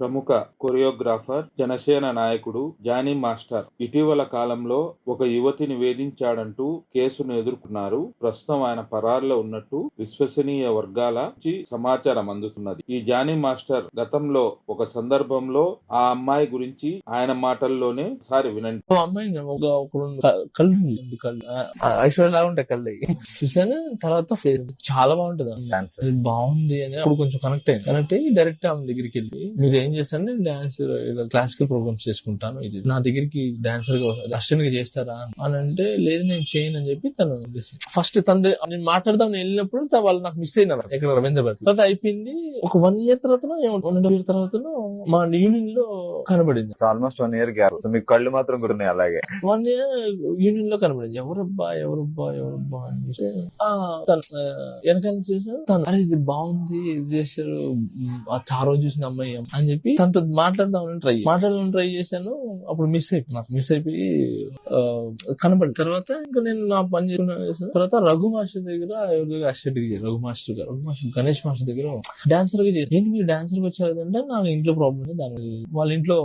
ప్రముఖ కొరియోగ్రాఫర్ జనసేన నాయకుడు Johnny master. ఇటీవల కాలంలో ఒక యువతిని వేధించాడంటూ కేసును ఎదుర్కొన్నారు. ప్రస్తుతం ఆయన పరారులో ఉన్నట్టు విశ్వసనీయ వర్గాల నుంచి సమాచారం అందుతున్నది. ఈ జానీ మాస్టర్ గతంలో ఒక సందర్భంలో ఆ అమ్మాయి గురించి ఆయన మాటల్లోనే ఒకసారి వినండి. ఐశ్వర్యలా ఉంటాయి కళ్ళు. చూసాను తర్వాత చాలా బాగుంటది బాగుంది అని అప్పుడు కొంచెం కనెక్ట్ అయ్యింది కనెక్ట్ అయ్యి డైరెక్ట్ ఆమె దగ్గరికి వెళ్ళి మీరు ఏం చేస్తాను డాన్స్ క్లాసికల్ ప్రోగ్రామ్స్ చేసుకుంటాను. ఇది నా దగ్గరికి డాన్సర్గా అసిస్టెంట్గా చేస్తారా అని అంటే లేదు నేను చేయను అని చెప్పి తను ఫస్ట్ తన నేను మాట్లాడదాం నేను వెళ్ళినప్పుడు వాళ్ళు నాకు మిస్ అయినారు. ఎక్కడ రవీంద్రబాద్ తర్వాత అయిపోయింది. ఒక వన్ ఇయర్ తర్వాత వన్ అండ్ ఇయర్ తర్వాత మా యూనియన్లో కనబడింది. ఆల్మోస్ట్ వన్ ఇయర్ గ్యాప్ మీకు కళ్ళు మాత్రం గుర్తున్నాయి అలాగే. వన్ ఇయర్ యూనియన్లో కనబడింది. ఎవరబ్బా ఎవరబ్బా ఎవరబ్బా ఆ, తను వెనకాల చూసాను తను అరే ఇది బాగుంది ఇది చేశారు మ్, ఆ చారో చూసిన అమ్మాయి అని చెప్పి తనతో మాట్లాడదామని ట్రై మాట్లాడదామని ట్రై చేశాను. అప్పుడు మిస్ అయిపోయి నాకు మిస్ అయిపోయి కనబడి తర్వాత ఇంకా నేను నా పని చేసుకున్నాను తర్వాత రఘు మాస్టర్ దగ్గర ఎవరి దగ్గర assistant Raghu master garu Raghu master Ganesh master దగ్గర డాన్సర్గా చేశాను ఏంటి మీరు డాన్సర్గా వచ్చారు అంటే నాకు ఇంట్లో ప్రాబ్లం దాని వాళ్ళ ఇంట్లో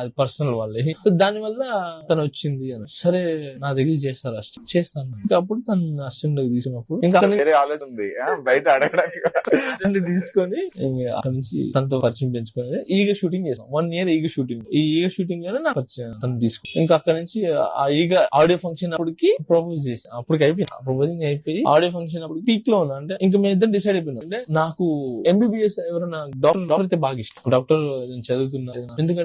అది పర్సనల్ వాళ్ళే. దాని వల్ల తను వచ్చింది అని. సరే నా దగ్గర చేస్తారు? అసిస్టెంట్ చేస్తాను. ఇంకా అప్పుడు తను అసిస్టెంట్ తీసుకున్నప్పుడు ఇంకా బయట అడగడానికి. తీసుకొని అక్కడి నుంచి తనతో పరిచయం పెంచుకొని ఈగ షూటింగ్ చేసాం వన్ ఇయర్ ఈగ షూటింగ్. ఈ ఈగ షూటింగ్లోనే నాకు తను తీసుకు ఇంకా అక్కడి నుంచి ఆ ఈగ ఆడియో ఫంక్షన్ అప్పటికి ప్రపోజ్ చేసాం అప్పటికి అయిపోయింది. ప్రపోజింగ్ అయిపోయి ఆడియో ఫంక్షన్ అప్పుడు పీక్లో ఉన్నా. అంటే ఇంకా మేము ఇద్దరు డిసైడ్ అయిపోయినాం. అంటే నాకు ఎంబీబీఎస్ ఎవరైనా డాక్టర్ డాక్టర్ అయితే బాగా ఇష్టం. డాక్టర్ నేను చదువుతున్నా ఎందుకంటే